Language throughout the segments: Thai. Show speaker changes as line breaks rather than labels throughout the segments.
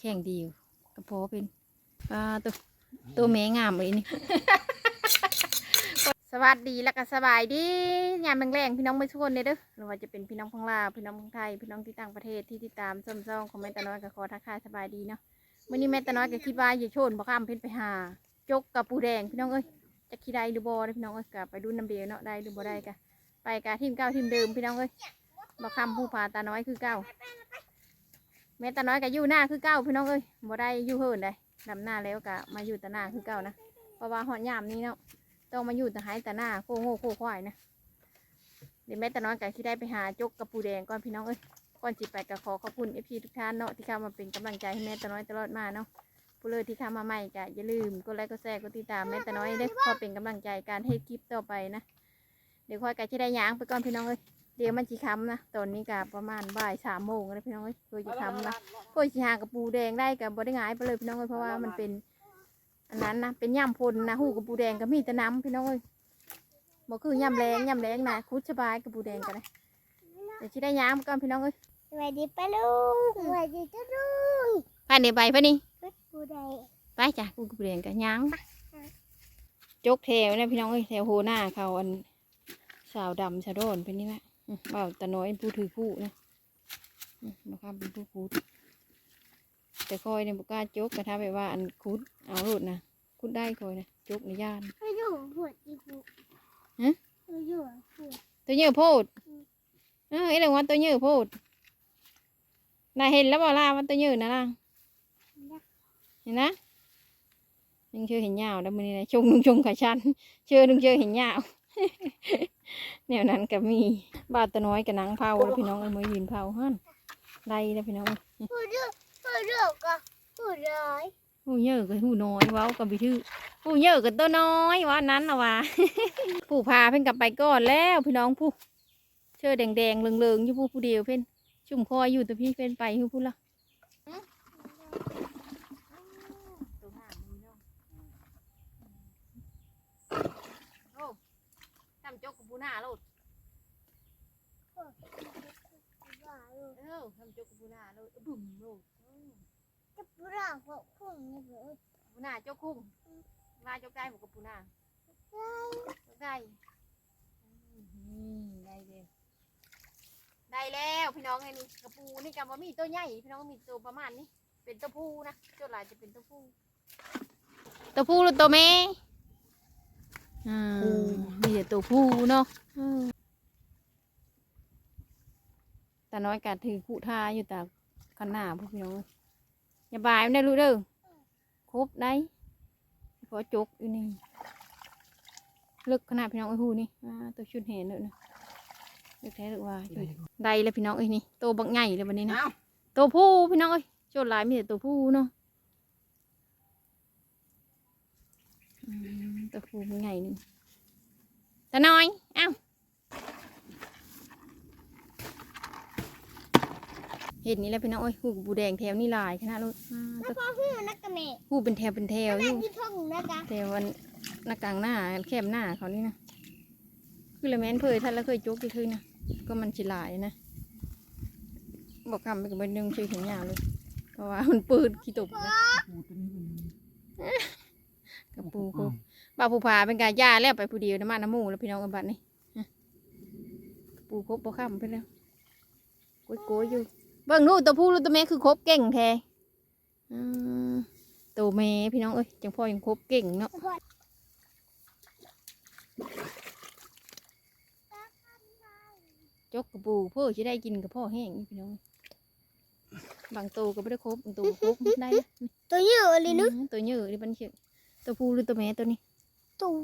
แข็งดีอยู่กระเพาะเป็นปลาตัวตัวแม่งามเลยนี่ สวัสดีแล้วก็สบายดีงานแรงๆพี่น้องไม่ทุกคนเลยเด้อหรือว่าจะเป็นพี่น้องพังลาวพี่น้องพังไทยพี่น้องที่ต่างประเทศที่ติดตามส้มซ่องของแม่ตาน้อยกับขอทักทายสบายดีเนาะมื่อนี้แม่ตาน้อยก็คิดว่าอย่าโชนบ่ข้ามเพิ่นไปหาจกกับปูแดงพี่น้องเอ้ยจะขี้ได้หรือบ่เด้พี่น้องเอ้ยก็ไปดูน้ำเดียเนาะได้หรือบ่ได้กะไปกะทีมเก้าทีมเดิมพี่น้องเอ้ยบ่คำผู้พาตาน้อยคือเก้า แม่ตาน้อยก็อยู่หน้าคือเก้าพี่น้องเอ้ยบ่ได้อยู่เฮิรนได้ดำหน้าแล้วก็มาอยู่ตาหน้าคือเก้านะเพราะว่าหอนยามนี้เนาะต้องมาอยู่ต่หายต่หน้าโคโง่โคควายนะเดี๋ยวแม่ตาน้อยก็ที่ได้ไปหาจกกับปูแดงก่อนพี่น้องเอ้ยก่อนจิไปก็ขอขอบคุณเอฟซีทุกท่านเนาะที่เข้ามาเป็นกำลังใจให้แม่ตาน้อยตลอดมาเนาะผู้เลยที่เข้ามาใหม่ก็อย่าลืมกดไลค์กดแชร์กดติดตามแม่ต่น้อยเด้อพอเป็นกำลังใจการให้คลิปต่อไปนะเดี๋ยวค่อยกันจะได้ยางไปก่อนพี่น้องเอ้ย เดี๋ยวมันจีคำนะตอนนี้ก็ประมาณบ่ายสามโมงแล้วพี่น้องเอ้ยเพื่อจะคำนะเพื่อจะหากระปูแดงได้กับบได้ง่ายไปเลยพี่น้องเอ้ยเพราะว่ามันเป็นอันนั้นนะเป็นย่ำพลนะหูกระปูแดงก็มีแต่น้ำพี่น้องเอ้ยบอกคือย่ำแรงย่ำแรงนะคุดสบายกระปูแดงกันเลยเดี๋ยวจะได้ยางไปก่อนพี่น้องเอ้ย
สวัสดีป้าลุงสวัสดีจ้าลุง
ผ่านเดี๋ยวไปพะนี่
พุดปูใด
ไปจ้ะกูกระปูแดงกันยางจกแถวเนี่ยพี่น้องเอ้ยแถวโหหน้าเขาอันสาวดำสาวโดนเป็นนี่แหละอืมเบาตาน้อยผู้ถือผู้นะอืมมาข้ามเป็นผู้คูดแต่คอยเนี่ยบุกล้าจกกระทาไปว่าอันคูดเอาโลดนะคูดได้คอยนะจกในย่าน
ไม่อยู่หัวจีบุ
ฮะ
ไม่อยู่หัว
ตัวเยอะโพดเออไอ้เรื่องว่าตัวเยอะโพดน่าเห็นแล้วบอกล่าว่าตัวเยอะนะล่ะเห็นนะยังเชื่อเห็นยาวแล้วมันนี่นะชงนุ่งชงขาชันเชื่อนุ่งเชื่อเห็นยาว แนวนั้นก็มีบาดตะน้อยกับนางเผาแล้วพี่น้องเอ้ยมายืนเผาฮั่นไล่แล้วพี่น้องเอ้ย
พูดเรื่องพูดเรื่องก็พูดร้อย
หูเยอะกับหูน้อยเว้ากับบิทือหูเยอะกับตัวน้อยว่าอันนั้นนะว่าผู้พาเพิ่นกลับไปก่อนแล้วพี่น้องผู้เชื่อแดงๆเหลืองๆอยู่ผู้ผู้เดียวเพิ่นจุ่มคอยอยู่แต่พี่เพิ่นไปอยู่ผู้ละทำจกกับปู หน้าโลด
ว่าลูก
เออทำจกกับปูหน้าโลดบุ่มโลด
จะพูดเรื่องของคุณนี่เหรอ
ปูหน้าจกคุ้งมาจกได้หมดกับปูหน้าจกได้อืมได้เลยได้แล้วพี่น้องไอ้นี่กระปูนี่กับว่ามีตัวใหญ่พี่น้องมีตัวประมาณนี้เป็นตัวผู้นะตัวหลายจะเป็นตัวผู้ตัวผู้หรือตัวแม่ อ่ามีแต่ตัวผู้เนาะอืมแต่น้อยกัดถือคู่ท่าอยู่แต่ขันหน้าพวกพี่น้องเอ้ยอย่าบายมันได้รู้เด้อครบได้พอจกอยู่นี่ลึกขนาดพี่น้องไอ้ยหูนี่อ่าตัวชุดเห็นเลยนะเลือกแท้หรือว่าจุดได้เลยพี่น้องเอ้ยนี่ตัวบักใหญ่เลยวันนี้นะตัวผู้พี่น้องเอ้ยโจทย์หลายมีแต่ตัวผู้เนาะอืม ตัวผู้มันใหญ่หนึ่งตาน้อยเอ้าเห็นนี่แหล้วพี่น้องเอ้ยหูกับบูแดงแถวนี่หลายขนาดเลยอ่าตัว
พ่อพี่นักกระเมะ
หูเป็นแถวเป็นแถวอ
นั่
ยู่
งที่ท้องนะคะ
แถววันหน้ากลางหน้าแคบหน้าเขานี่นะคือละแม่นเพยท่านแล้วเคยจกที่คือนะก็มันจิหลายนะบอกคำไปกับใบหนึ่งชื่อเห็นยาวเลยเพราะว่ามันปืนขี้ตบนะกับปูกู บ่าวผู้พาเป็นกายาแล้วไปผู้เดียวน้ำมันน้ำหมูแล้วพี่น้องกันบัดนี่ฮะปูครบบ่ข้ามไปแล้วโกยโกยอยู่เบิ่งดูตัวผู้หรือตัวแม่คือครบเก่งแท้อืมตัวแม่พี่น้องเอ้ยจังพ่อยังครบเก่งเนาะจกกับปูเพื่อจะได้กินกับพ่อแห้งนี่พี่น้องบางตัวก็ไม่ได้ครบบางตัวก็ครบได้นะ
ตัวเยอะเลยนึก
อืมตัวเยอะดิบันเชียตัวผู้หรือตัวแม่ตัวนี้
ตัว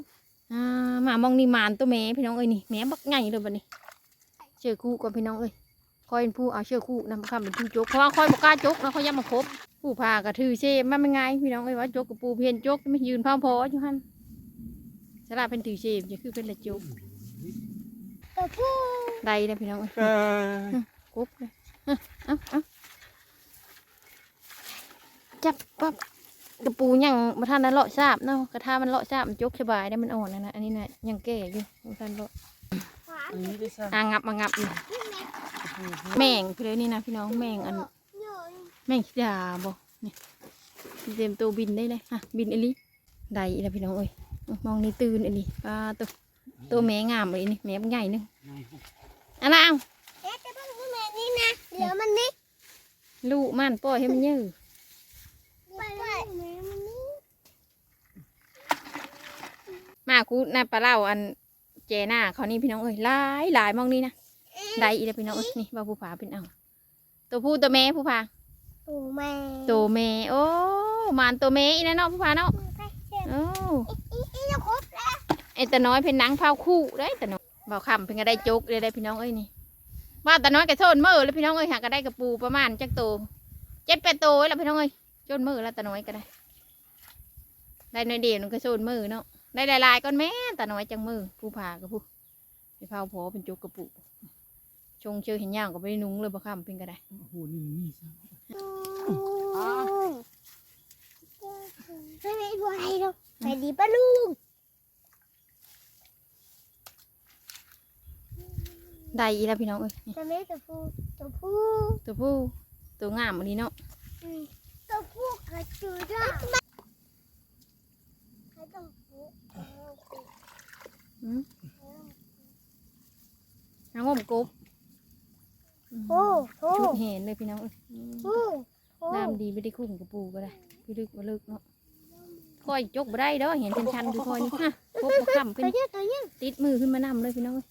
อ่าหมามองนี่หมานตัวแม่พี่น้องเอ้ยนี่แม่บักใหญ่เลยบัดนี้เชือกคู่ก่อนพี่น้องเอ้ยคอยเป็นผู้เอาเชือกคู่นำคำเป็นผู้จกเพราะว่าคอยบอกกล้าจกนะเขาย้ำมาครบผู้พากระถือเชฟมันเป็นไงพี่น้องเอ้ยว่าจกกับปูเพียนจกไม่ยืนพอพออยู่หันสลับเป็นถือเชฟจะคือเป็นละจก
ตัวผู้
ได้เลยพี่น้องเอ้ยครบเลยอะเอาเอาจับปั๊บ กระปูยังมาทันนั้นเลาะทราบเนาะกระทามันเลาะทราบมันจกสบายได้มันอ่อนนะนะอันนี้นะยังแก่อยู่มาทันเลาะ
ขวา
อ่างับมางับอยู่แม่งพี่เลยนี่นะพี่น้องแม่งอัน
เยอะ
แม่งขี้ดาบ่นี่เตรียมตัวบินได้เลยอะบินอลิได้อีแล้วพี่น้องเอ้ยมองนี่ตื่นอลิปลาตัวตัวแม่งามเลยนี่แม่ใหญ่นึงอันนั้นเอา
เอ๊ะแต่เพิ่งแม่นี่นะเหลือมันนี่
ลูกมันปล่อยให้มันยืด
ไปไปแม่มันนี่
มาคูหน้าปลาเล่าอันเจหน้าเขานี่พี่น้องเอ้ยหลายหลายมองนี่นะได้อีแล้วพี่น้องเอ้ยนี่ว่าผู้ผาเป็นเอาตัวผู้ตัวแม่ผู้ผา
โอ้แม่
ตัวแม่โอ้มานตัวแม่อีนะเนาะผู้ผาเนาะ
ไปเจ็บ
โอ้
อีอีจะครบแล้ว
ไอตาน้อยเป็นหนังเผาคู่ได้ตาน้อยเบาคำเพิ่งก็ได้จกเลยได้พี่น้องเอ้ยนี่ว่าตาน้อยกับโซนมือแล้วพี่น้องเอ้ยหาก็ได้กระปูประมาณจักโตเจ็ดแปดโตแล้วพี่น้องเอ้ยโซนมือแล้วตาน้อยก็ได้ ได้น้อยเดียวนึงก็โซนมือเนาะ ได้หลายๆก้อนแม่ตาน้อยจังมือผู้ผากับผู้ไปเผาพอเป็นจกกระปูชงเชื่อเห็นย่างก็ไม่ได้นุ้งเลยบ่คำเพิ่งก็ได้
โอ้โหนี่นี่ซะ
ไม่ไม่ไหวหรอกไปดีปะลุง
ได้อีแล้วพี่น้องเอ้ยนี่
จะไม่ตัวผู้ตัวผู้
ตัวผู้ตัวงามอันนี้เนาะ
อืมตัวผู้กระจูด้วยใครต้องผู้
อืม น้ำงมกบอืม
โอ้โห
ชุดเห็นเลยพี่น้องเอ้ยอืม
โอ้โห
น้ำดีไม่ได้คุ้มกับปูก็ได้ พี่ลึกมาลึกเนาะคอยจกบ่ได้เด้อเห็นเป็นชันคือคอยนี่ฮะพบมาคำเป็น
ตัวเนี้ยตัวเนี้ย
ติดมือขึ้นมานำเลยพี่น้องเอ้ย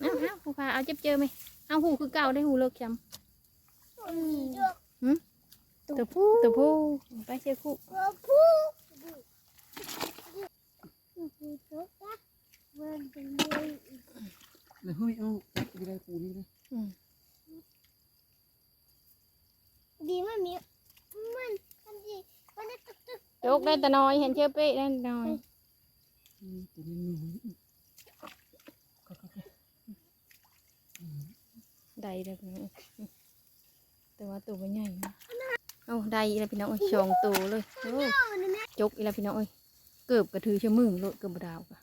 เอาเอาผู้พาเอาเจ็บเจอไหมเอาหูคือเก่าได้หูเลิกจ
อืมำ
ตัวผู้ตัวผู้ไปเชื่อคู่
ตัวผู้ตัวจ้ะมัน เป็นเลย
เลยเฮ้ยเอาจับไปได้ปูนี่เลย
อืม
ดีมันมีมันมันดีมันได้ตึกตึก
จกได้แต่น้อยเห็นเชื่อเป๊ะได้แต่น้อย
อืมตัวนี้หนูก็ก็ก็
ได้เลยพี่น้องเอ้ยอืมแต่ว่าตัวมันใหญ่นะเอาได้อีแล้วพี่น้องเอ้ยสองตัวเลยโอ้
เอานี่แม่
จกอีแล้วพี่น้องเอ้ย เกือบกระถือเชื่อมือโลดเกือบบดาวกะ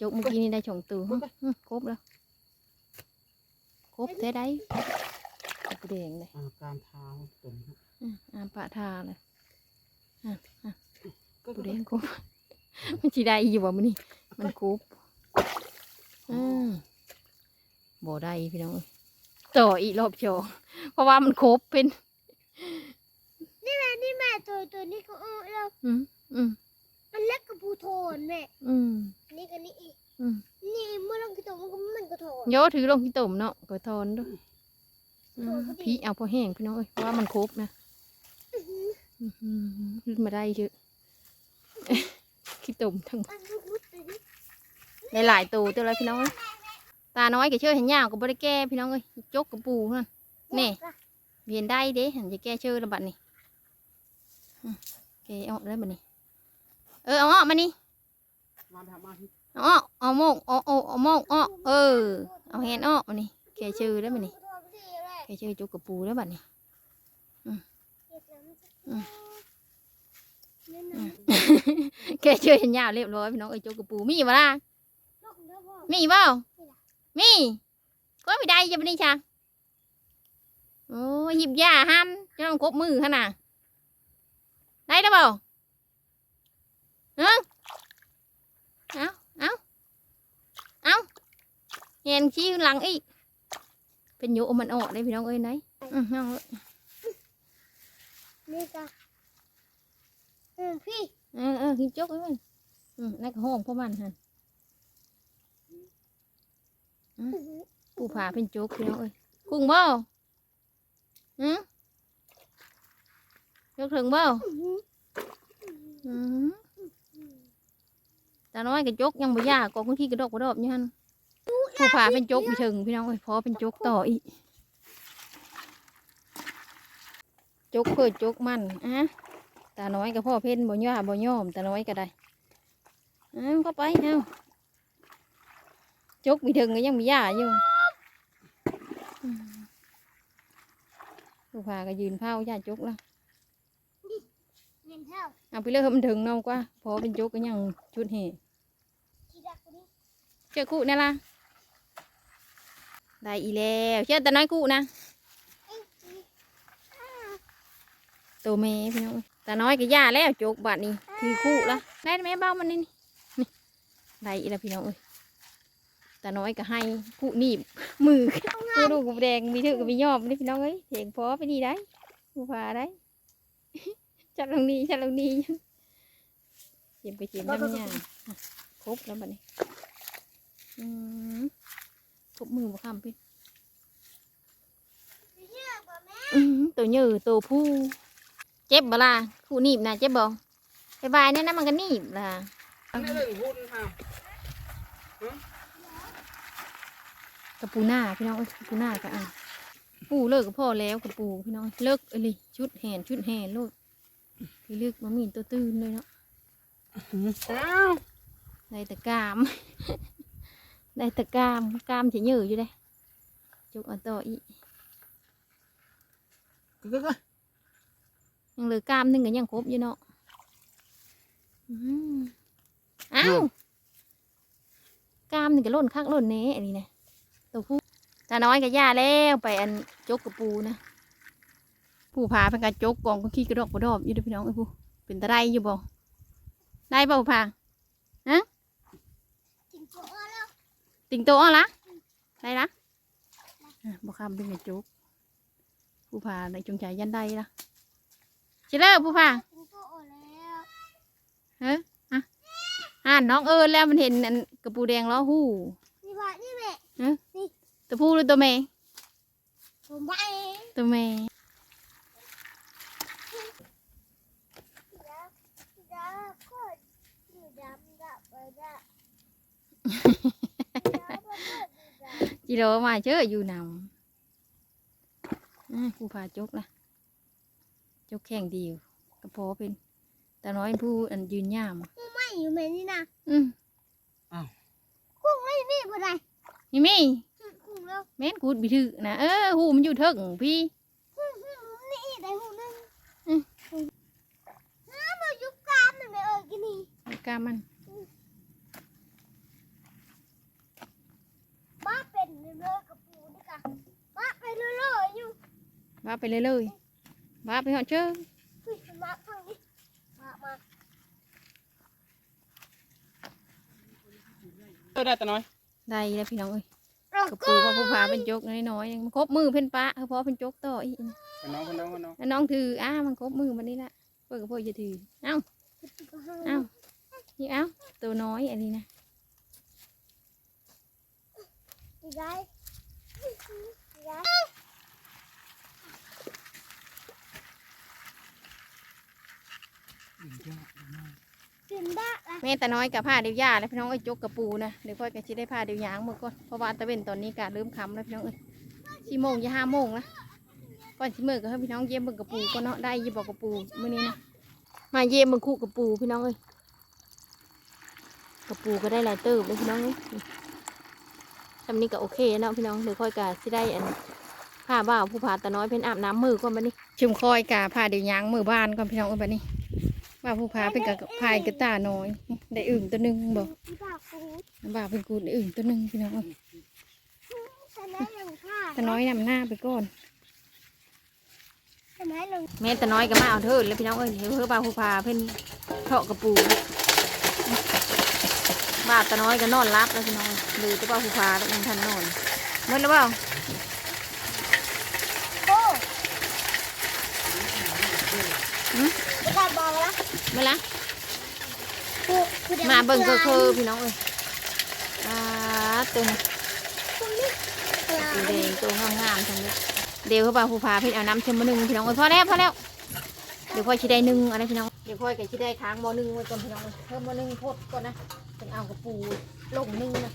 จกเมื่อกี้นี่ได้สองตัวหึหึครบแล้ว ครบแท้ได้กระแดงเลย
อาการเท้าตัวนี้
อืมอามปะทาเลย
ก็
กระแดงครบมันชีได้อยู่บ่มันนี่ มันครบอืมบ่ได้พี่น้องเอ้ยต่ออีกรอบโชว์เพราะว่ามันครบเป็น
นี่แม่นี่แม่ตัวตัวนี้ก็เออแล้ว
อืมอืม
มันเล็กกับผู้โทนแม่
อืม
อันนี้กับนี่อีก
อืม
นี่เมื่อลงกระจกมันก็มันก็โทน
โยถือลงที่ตุ่มเนาะก็ทอนด้วยอืมพี่เอาพอแห้งพี่น้องเอ้ยเพราะว่ามันครบนะ
อื้อหือ
อื้อหือขึ้นมาได้เยอะ ขี้ตุ่มทั้ง
อันนี้พูดตัวนี้
หลายๆตัวตัวอะไรพี่น้องเอ้ยตาน้อยก็เชื่อเห็นยาวก็บ่ได้แก้พี่น้องเอ้ยจกกับปูนั่นนี่เวียนได้เด้เห็นจะแก้เชื่อระบัดนี่ อืมแกเอาออกได้บัดนี้เออเอาออกมานี่
มาทำมาที่
เอาออกเอาโมกเอาเอาเอาโมกออกเออ เอาแฮนออกมานี่แกชื่อได้บัดนี้แกชื่อจกกับปูได้บัดนี้แกเชื่อเห็นยาวเรียบร้อยพี่น้องเอ้ยจกกับปูมีบ่ล่ะมีเปล่ามีก็ไม่ได้จะไม่ได้ช่างโอ้ยหยิบยาห้ามจะต้องกบมือขนาด ได้แล้วเปล่าเออเอาเอาเอาเห็นชี้หลังอีกเป็นโยมันออกได้พี่น้องเอ้ยไห นอืมเอาเลย
นี่ก็อืมพี่
เออเออหิบจกไว้มันอืมนั่นก็ห้องพวกมันฮะผู้ผาเป็นโจกพี่น้องเอ้ยกุ้งเบ้าอืมยกถึงเบ้าอืมตาน้อยกับจกยังบ่ยากกองที่กระดกกระดอบอยู่ฮันผู้ผาเป็นจกพี่ถึงพี่น้องเอ้ยพอเป็นจกต่ออีกจกเพื่อจกมันอะตาน้อยกับพ่อเพ่นบ่ย่าบ่ย่อมตาน้อยก็ได้เอาเข้าไปเอาจกมีถึงก็ยังมีย่าอยู่อืมผู้ผาก็ยืนเผาย่าจกแล้ว
เงินเท่า
เอาไปเลยให้มันถึงน้องกว่าพอเป็นจุกก็ยังชุดเห
ที่รักคนนี้
เชื่อคู่นี่ล่ะได้อีแล้วเชื่อแต่น้อยคู่นะตัวแม่พี่น้องตาน้อยก็ย่าแล้วจกบาดนี้ถือคู่ละได้ไหมเบ้ามันนี่นี่ได้อีแล้วพี่น้องเอ้ยตาน้อยก็ให้คู่หนีบมือคู่ลูกกับแดงมีถือกับมียอบนี่พี่น้องเอ้ยเถียงพอไปดีได้ผู้พาได้ จัดลงนี้จัดลงนี้เจียมไปเจียมได้ไหมเนี่ยอะครบแล้วบัดนี้อืมครบมือบ่คำพี่
เยอะกว่าแม่
อืมตัวเหยือตัวผู้เจ็บบ่ล่ะผู้หนีบนะเจ็บบ่บายบายเนี่ยนะมันก็หนีบล่ะ
อันนี้เรื่องหุ้นค่ะ
กระปูหน้าพี่น้องเอ้ยกระปูหน้าก็อะปูเลิกกับพ่อแล้วกระปูพี่น้องเลิกเอะไรชุดแหนชุดแหนโลด พี่เลิกมามีตัวตื้นเลยเนาะ
อ้าว
ได้แต่กาม ได้แต่กามกามจะเหยืออยู่เลยจุกเอาต่ออีก
ก็ก็
ยังเหลือกามหนึงก็ยังครบอยู่เนาะอืมอ้าวกามนี่ก็ล่นคักล่นเน่อันนี้นะตัวผู้ตาน้อยกับย่าแล้วไปอันจกกระปูนะ ผู้พาเป็นการจกกองก็ขี้กระดอกกระดอบอยู่เด้วยพี่น้องไอ้ผู้เป็นตะไดอยู่บ่ได้เปล่าผู้พา
กินโจ๊กแล้ว
ติงโตอ้อละได้ละอะบ่คำเป็นการจกผู้พาในจงใจยันได้ละเชลเลอร์ผู้พา
กินโจ๊กแล้ว
เฮ้ยอะอ่านน้องเอิญแล้วมันเห็นอันกระปูแดงล้อหู้
นี่พ่อนี่แม่
ตัวผู้หรือตัวแม่
ผมไป
ตัวแม่
แล้วแล้วก็อยู่ดำดับไปได้ แล้วก็อยู่ดำ
จิโร่มาเจออยู่นำอะผู้พาจกละจกแข่งดีอยู่กระเพาะเป็นแต่น้อยผู้อันยืนย่าม
ไม่อยู่แม่นี่นะ
อืม
กุ้งไม่มีบ่ได้
นี่มี่
กุ้งแล้ว
แม่นกูดบิถือนะเออหูมันอยู่เถิงพี่
กุ้งนี่ได้หูนึง
อืม
น้ำมันยุบกามมันไม่เออกินนี่
เอากล้ามัน
บ้าเป็นเลยกับปูนี่กะบ้าไปเรื่อยๆอยู่
ว่าไปเลยเลยว่าไปเหาะเจ้อ
เฮ้ยมันมาทางนี้มามา
เออได้แต่น้อย
ได้แล้วพี่น้องเอ้ย
เรา
กระ
ก็
ปูว่าผู้พาเป็นจกน้อยๆยังครบมือเพิ่นปะเพราะเป็นจกต่ออีก
คนน้องคนน้องคนน้อง
แล้วน้องถืออ้ามันครบมือมันนี่ละเพื่อนกับพ่อจะถือเอ้าเอ้านี่เอ้าตัวน้อยอันนี้นะ
ได้ได้กินได้ละ
แม่แต่น้อยกับผ้าเดียวยาแล้วพี่น้องเอ้ยจกกระปูนะเดี๋ยวพ่อก็ชิได้ผ้าเดียวยางมือก่อนเพราะว่าตะเวนตอนนี้กาเริ่มค่ำแล้วพี่น้องเอ้ยสี่โมงจะห้าโมงละก่อนสิมือก็ให้พี่น้องเยี่ยมเบิ่งกระปูก็เนาะได้อยี่บอกกระปูมื้อนี้นะมาเยี่ยมเบิ่งคู่กระปูพี่น้องเอ้ยกระปูก็ได้หลายเติบเลยพี่น้องเอ้ยทำนี้ก็โอเคเนาะพี่น้องเดี๋ยวค่อยกาสิได้อันผ้าบ่าวผู้พาตาน้อยเพิ่นอาบน้ำมือก่อนบัดนี้ชุมคอยกาผ้าเดี๋ยวยางมือบ้านก่อนพี่น้องเอ้ยบัดนี้ บ่าวผู้พาเป็นกับพายกระตาน้อย ได้อึ่งตัวหนึงบอก
ที่ปาบู
บ่าวเป็นกูได้อึ่งตัวหนึงพี่น้องตาน้อยนำหน้าไปก่อนแม่ตาน้อยก็มาเอาเถิดแล้วพี่น้องเอ้ยเพื่อบ่าวผู้พาเพิ่นเทาะกระปูบ่าวตาน้อยก็นอนรับแล้วพี่น้องหรือจะบ่าวผู้พาแล้วยังทันนอนเมื่อแล้วเปล่า
อ้ขาดบอลละ
เมื่อละ
ปูคือ
มาเบิ่งก็คือพี่น้องเอ้ยอ่าตัวนี้
ตรงนี้ปลา
สีแดงตัวงามๆทั้งนี้เดี๋ยวเขาบอกผู้พาเพิ่นเอาน้ำเชื่อมมาหนึ่งพี่น้องเอ้ยพอแล้วพอแล้วเดี๋ยวพ่อชิได้หนึ่งเอะไรพี่น้องเดี๋ยวพ่อก็ชิได้ค้างหมอหนึ่งไว้ก่อนพี่น้องเอ้ยเพิ่มหมอหนึ่งโพดก่อนนะถึงเอากระปูลงหนึ่งนะ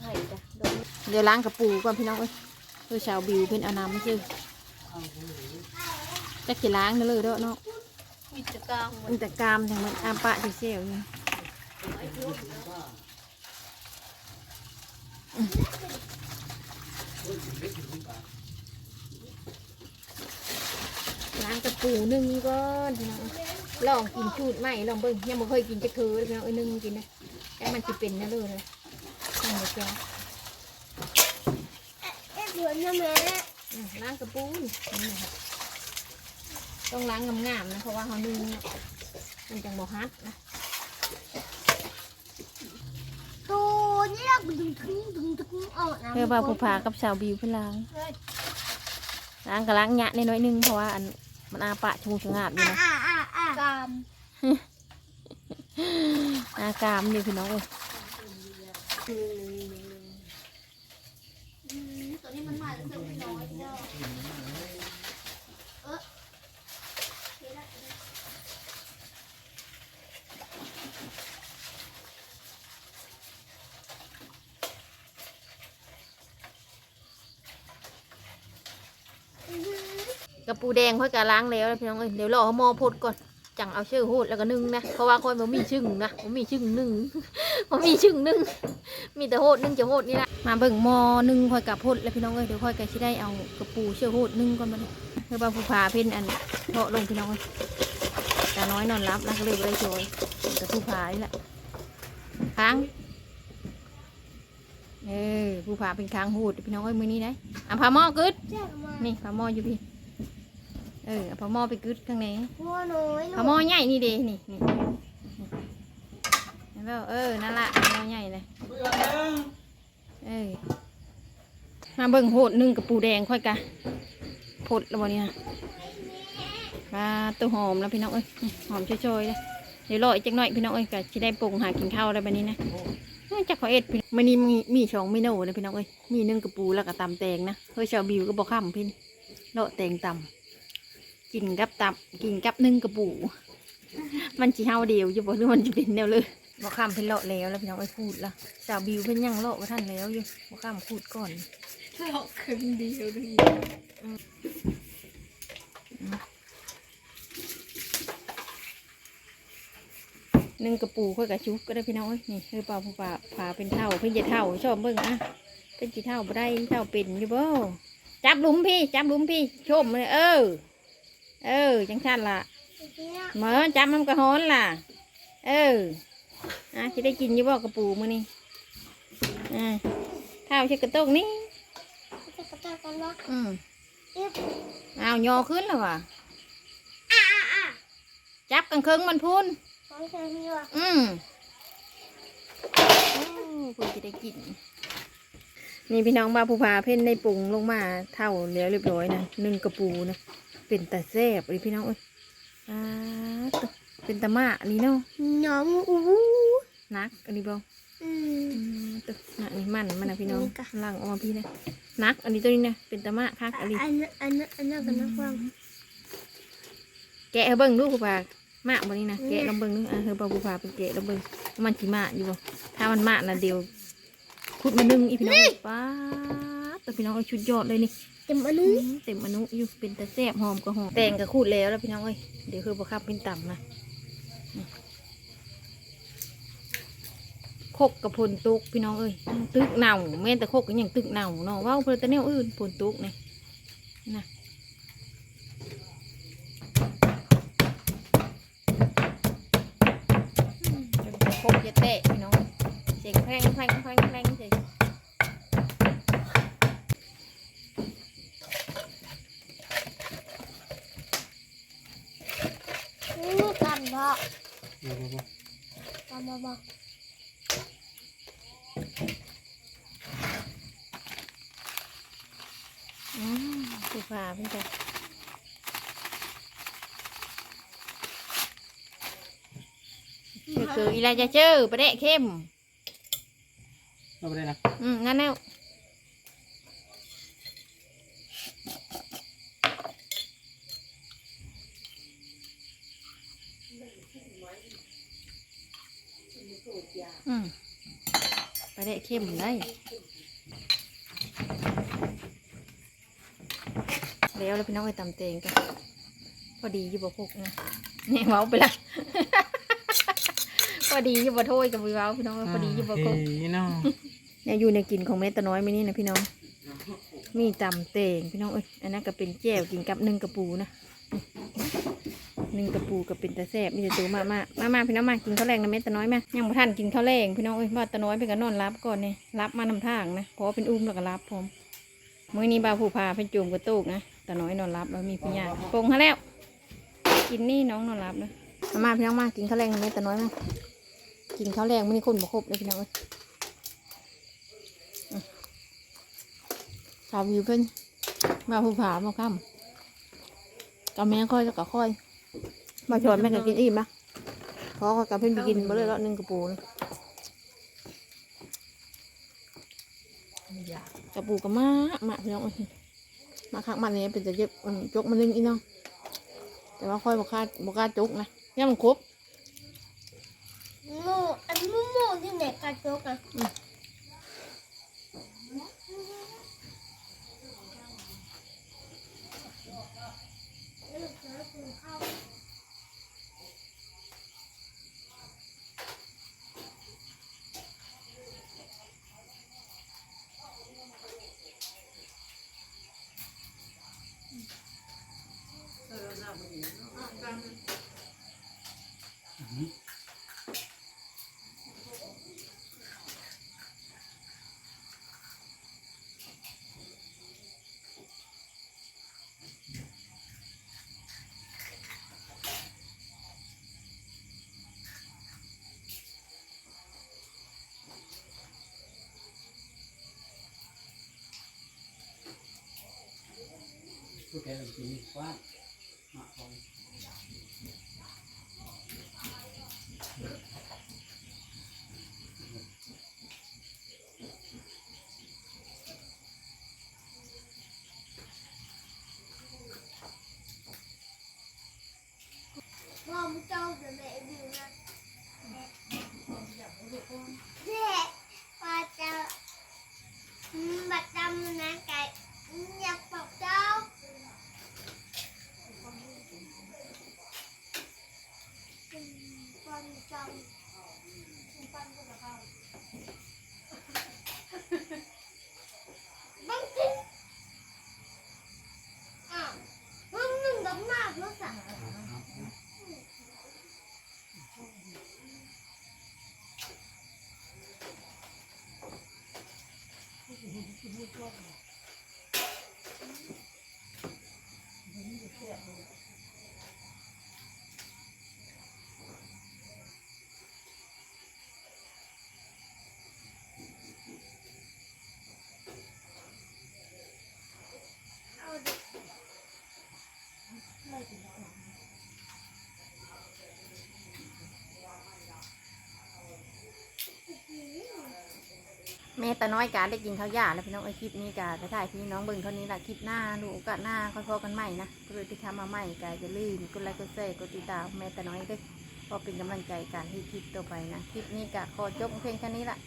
ให้จ้ะเดี๋ยวเดี๋ยวล้างกระปูก่อนพี่น้องเอ้ยเพื่อชาวบิวเพิ่นเอาน้ำมาซื้อจักสิล้างนั่นเลยเด้อเนาะ
มีจะกลาง
มันแต่กามทั้งมันอาปะเสียวๆอยู่ล้างกระปูนึ่งก่อนพี่น้องลองกินชูดไหมลองเบิ่งยังไม่เคยกินจะคือเลยพี่น้องเอ้ยนึ่งกินนะแค่มันจะเป็นนะเลยเลยนี่เจ้า
เอ๊ะสวนนะแม่
อืมล้างกระปูนี่นี่นะ ต้องล้างงามๆนะเพราะว่าเขานึ่งเนี่ยมันจังบ่ฮัดนะ
ตัวนี่เราดึงดึงดึงดึงออกนะ
เพื่อว่าผู้พากับสาวบิวเพื่อล้างล้างก็ล้างหยะนิดหน้อยนึงเพราะว่าอันมันอาปะชูชะงาบอยู่
อ่า
นะ
อ่าอ่าอ่ากาม
อากามอยู่พี่น้องเอ้ย
ตัวนี้มันมาแล้วเจอไม่น้อยเดียวเออ
กระปูแดงค่อยกะล้างแล้วนะพี่น้องเอ้ยเดี๋ยวรอเขาหมอพดก่อนจังเอาชื่อหูดแล้วก็นึ่งนะเพราะว่าค่อยมันมีชึ่งนะมันมีชึ่งนึ่งมันมีชึ่งนึ่งมีแต่โหดนึ่งจะโหดนี่นะมาเบิ่งหมอนึ่งค่อยกับพดแล้วพี่น้องเอ้ยเดี๋ยวค่อยก็สิได้เอากระปูเชื่อโหดนึ่งก่อนมาเลยเพื่อว่าผู้พาเพิ่นอันเพาะลงพี่น้องเอ้ยตาน้อยนอนรับแล้วก็เลยบ่ได้ช่วยแต่ผู้พานี่แหละค้างเออผู้พาเป็นค้างหูดพี่น้องเอ้ยมือนี้ได้อะพาหม้อกึดนี่พาหม้ออยู่พี่ เออเอาพาหม้อไปกึดข้างใน
หัวน้อย
พาหม้อใหญ่นี่เด้นี่นี่เห็นเปล่าเออนั่นละพาหม้อใหญ่เลยเออมาเบิ่งโหดหนึ่งกับปูแดงค่อยกะพดแล้วบ่เนี่ยปลาตัวหอมแล้วพี่น้องเอ้ยนี่หอมช่วยๆเลยเดี๋ยวรออีกจักหน่อยพี่น้องเอ้ยกะจะได้ปรุงหากินข้าวได้แบบนี้นะน่าจะขอเอ็ดพี่มันนี้มีมีสองเมนูเลยพี่น้องเอ้ยมีนึ่งกับปูแล้วก็ตำแตงนะเฮ้ยชาวบิวก็บอกข้ามพี่เลาะแตงตำ กินกับตับกินกับนึ่งกระปูมันจีเฮาเดียวอยู่บ่หรือมันจะเป็นแนวเลยบ่ข้ามเพิ่นเลาะแล้วแล้วพี่น้องไอ้พูดละสาวบิวเพิ่นยังเลาะว่าท่านแล้วอยู่บ่ข้ามพูดก่อน
เลาะครึ่งเดียวด้วย
นึ่งกระปูค่อยกระชุบก็ได้พี่น้องเอ้ยนี่คือปลาผู้ปลาผาเป็นเท่าเพิ่นจะเท่าชอบเบิ่งอะเป็นจีเท่าบ่ได้เท่าเป็นอยู่บ่จับหลุมพี่ จับหลุมพี่ชมเลยเออ เออ จังชันล่ะเหมือนจับมันกระฮ้อนล่ะ เอออะจะได้กินอยี่บอกกระปูมือนี่อ่าข้าวใช้กระต้งนี่
จะกระจายกันวะ
อืม
เอ๊ะ
เอายอขึ้นแล้วว่ะ
อ่าอ่าอ่า
จับกันเครื่องมันพุน
ของเธอมีวะ
อืมโอ้เพื่อจะได้กิน นี่พี่น้องบาภูพาเพ่นได้ปรุงลงมาเท่าแล้วเรียบร้อยนะหนึ่งกระปูนะ เป็นตาแซ่บเลยพี่น้องเอ้ยอ่าตัวเป็นตะมะนี่เนาะ
หน้องอู้
นักอันนี้บ่
อืม
อืมตึกหนักนี่มันมันนะพี่น้อง
นี่กะ
ล่างออกมาพี่นะนัก อันนี้ตัวนี้นะเป็นตะมะคักอันนี้
อันนั้นอันนั้นอันนั้นกันนะฟัง
แกะให้เบิ้งดูกูปากมะบนนี้นะ
อืม
แกะลองเบิ้งดูอะเธอบอกกูปากเป็นแกะลองเบิ้งว่ามันกี่มะอยู่บ่ถ้ามันมะนะเดียวขุดมานึ่งอีพี่น้องป้าดแต่พี่น้องเอาชุดยอดเลยนี่
เต็มอัน
อื
นี้
มเต็มอนุอยู่เป็นตะแซ่บหอมก็หอมแตงก็ขูดแล้วแล้วพี่น้องเอ้ยเดี๋ยวคือบ่คับเป็นต่ำนะนี่โคกกับพนตุกพี่น้องเอ้ยตึกเน่าแม่นแต่โคกก็ยังตึกเน่าเนาะเว่าเพื่อแต่แนวอื่นพนตุกนี่นะอืมจนแต่โคกจะเตะพี่น้องเสียงแพงแพงแพงแพงเสียง
นี่กันบ่ กันบ่บ่
อืมสีฟ้าพี่จ้ะเจอเกืออีไรจะเจอประเดะเข้ม
เราไปได้นะ
อืมงั้นแล้วอืมประ เดะเข้มได้ แล้วแล้วพี่น้องไปตำเตงกันพอดีอยู่บ่พกนะเนี่ยเมาไปละพอดีอยู่บ่โทษกับวิเว้าพี่น้องพอดีอยู่บ่พก
เฮ้ยเนาะ
เนี่ยอยู่ในกินของแม่ตะน้อยไม่นี่นะพี่น้องมีตำเตงพี่น้องเอ้ยอันนั้นก็เป็นแจ่วกินกับนึ่งกระปูนะ นึ่งกระปูกับเป็นตะแซบมีแต่ตัวมามามามาพี่น้องมากินข้าวแรงนะแม่ตะน้อยมายังบ่ทันกินข้าวแรงพี่น้องเอ้ยว่ตะน้อยไปกันนอนรับก่อนเนี่ยรับมานำทางนะเพราะเป็นอุ้มแล้วก็รับพร้อมมื้อนี้บาวผู้พาเพิ่นจูมกระตุกนะตะน้อยนอนรับแล้วมีพี่ยาปรุงให้แล้ว กินนี่น้องนอนหลับเลยมามาพี่น้องมากินข้าวแรงแม่ต่น้อยมากินข้าวแรงมื้อนี้คนบ่ครบเลยพี่น้องเอ้ยสาววิวเพิ่นมาผู้ผามาค่ำกับแม่ค่อยแล้วก็ค่อย มาชวนแม่ก็กินอิ่มนะเพราะเขากับเพิ่นไปกินบ่เลยแล้วหนึงกระปูนะ
ไม่อยาก
กระปูกับมามาพี่น้องเอ้ยมาคักมันเนี่ยเป็นจะเย็บอืมจกมันนึงอีน้องแต่ว่าค่อยบ่คาดบ่กล้าจกนะเนี่ยมันครบ
หมูอันหมูหมูที่ไหนกระจกอะ
ผู้แก่กินกว้างม
problem. แม่
ตาน้อยกาได้กินข้าวยาแล้วพี่น้องไอคลิปนี้กาจะถ่ายพี่น้องเบิ่งเท่านี้ละคลิปหน้าดูโอกาสหน้าค่อยพอกันใหม่นะก็เลยที่ทำมาใหม่กาจะลืมกดไลค์กดแชร์กดติดตามแม่ตาน้อยด้วยเพอเป็นกำลังใจการที่คลิปต่อไปนะคลิปนี้กาขอจบเพียงแค่นี้ละ